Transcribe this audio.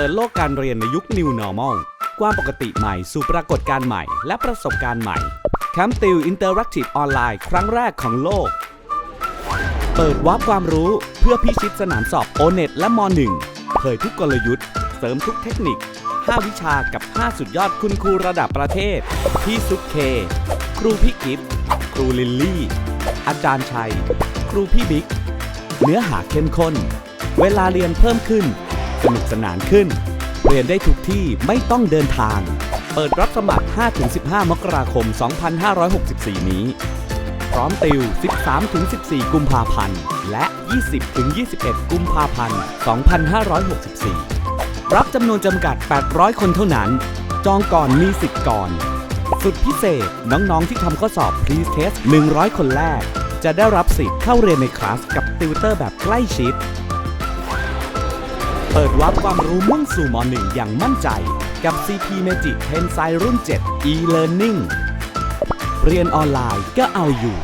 ปิดโลกการเรียนในยุค New Normal ความปกติใหม่สู่ปรากฏการณ์ใหม่ และประสบการณ์ใหม่ แคมป์ติวอินเตอร์แอคทีฟออนไลน์ครั้งแรกของโลก เปิดวาร์ปความรู้เพื่อพิชิตสนามสอบ o n e t และม .1 เผยทุกกลยุทธ์ เสริมทุกเทคนิค 5 วิชากับ 5 สุดยอดคุณครูระดับประเทศ พี่ซุปเค ครูพี่กิฟต์ครูลิลลี่ อาจารย์ชัย ครูพี่บิ๊ก เนื้อหาเข้มข้น เวลาเรียนเพิ่มขึ้น สนุกสนานขึ้น เรียนได้ทุกที่ไม่ต้องเดินทาง เปิดรับสมัคร 5-15 มกราคม 2564 นี้ พร้อมติว 13-14 กุมภาพันธ์ และ 20-21 กุมภาพันธ์ 2564 รับจำนวนจำกัด 800 คนเท่านั้น จองก่อนมีสิทธิ์ก่อน สุดพิเศษน้องๆที่ทำข้อสอบ Pre-Test 100 คนแรก จะได้รับสิทธิ์เข้าเรียนในคลาสกับติวเตอร์แบบใกล้ชิด เปิดวับความรู้มุ่งสู่ม .1 อย่างมั่นใจ กับ CP Magic Tensai รุ่น 7 e-learning เรียนออนไลน์ก็เอาอยู่